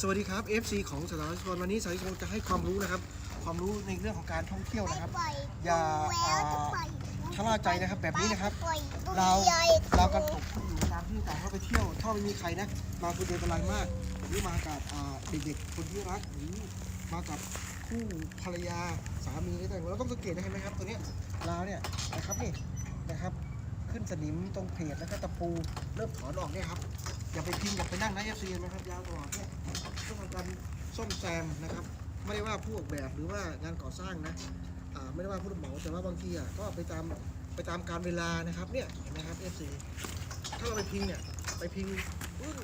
สวัสดีครับ FC ของสถาบันชนวันนี้สายชนจะให้ความรู้นะครับ ความรู้ในเรื่องของการท่องเที่ยวนะครับ อย่าอ่าชะล่าใจนะครับแบบนี้นะครับ เราเรากันตกอยู่ตามที่ต่างเขาไปเที่ยวถ้าไม่มีใครนะมาคนเดียวเป็นไรมาก หรือมากับอ่าเด็กๆคนที่รักหรือมากับคู่ภรรยาสามีก็ได้เราต้องสังเกตนะเห็นไหมครับตัวเนี้ยลาวเนี่ยนะครับนี่นะครับ ขึ้นสนิมตรงเพจแล้วก็ตะปูเริ่มถอนออกเนี่ยครับอย่าไปพิงอย่าไปนั่งนะเอฟซีนะครับยาวตลอดเนี่ยต้องทำการ ซ่อมแซมนะครับ ไม่ได้ว่าผู้ออกแบบหรือว่างานก่อสร้างนะอ่าไม่ได้ว่าผู้รับเหมาแต่ว่าบางทีอะก็ไปตามไปตามการเวลานะครับเนี่ยเห็นไหมครับเอฟซีถ้าเราไปพิงเนี่ยไปพิงปุ้ง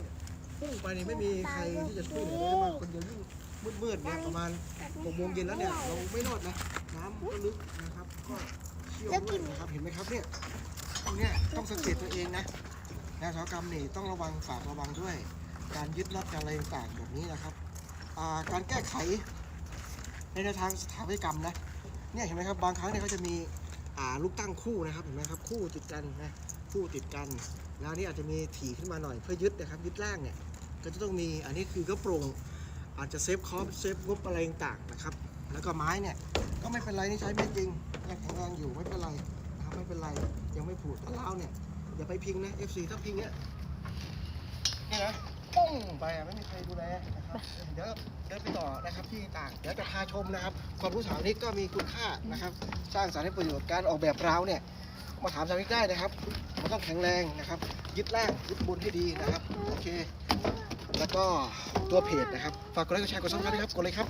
ปุ้งไปเนี่ยไม่มีใครที่จะช่วยเหลือได้มากคนเดียวยิ่งมืดๆเนี่ยประมาณหกโมงเย็นแล้วเนี่ยเราไม่รอดนะน้ำก็ลึกนะครับก็เชี่ยวด้วยนะครับเห็นไหมครับเนี่ยตรงเนี้ยต้องสังเกตตัวเองนะงานอุตสาหกรรมนี่ต้องระวังฝากระวังด้วย การยึดน็อตการอะไรต่างๆแบบนี้นะครับอ่า การแก้ไขในแนวทางสถาปัตยกรรมนะเนี่ยเห็นไหมครับบางครั้งเนี่ยเขาจะมีลูกตั้งคู่นะครับเห็นไหมครับคู่ติดกันนะคู่ติดกัน แล้วนี่อาจจะมีถี่ขึ้นมาหน่อยเพื่อยึดนะครับยึดล่างเนี่ยก็จะต้องมีอันนี้คือก็โปร่งอาจจะเซฟคอสเซฟงบอะไรต่างๆนะครับแล้วก็ไม้เนี่ยก็ไม่เป็นไรนี่ใช้ไม่จริงยังแข็งแรงอยู่ไม่เป็นไรนะครับไม่เป็นไรยังไม่ผุดแล้วเราเนี่ยอย่าไปพิงนะ FC ถ้าพิงเนี้ย ไปอะไม่มีใครดูแลนะครับเดี๋ยวเดินไปต่อนะครับที่ต่างเดี๋ยวจะพาชมนะครับความรู้สาวนี้ก็มีคุณค่านะครับ สร้างสรรค์ให้ประโยชน์การออกแบบราวเนี่ย มาถามสถานิกได้นะครับมันต้องแข็งแรงนะครับ ยึดล่างยึดบนให้ดีนะครับ โอเค แล้วก็ตัวเพจนะครับ ฝากกดไลค์กดแชร์กดซับสไครต์ด้วยครับกดเลยครับ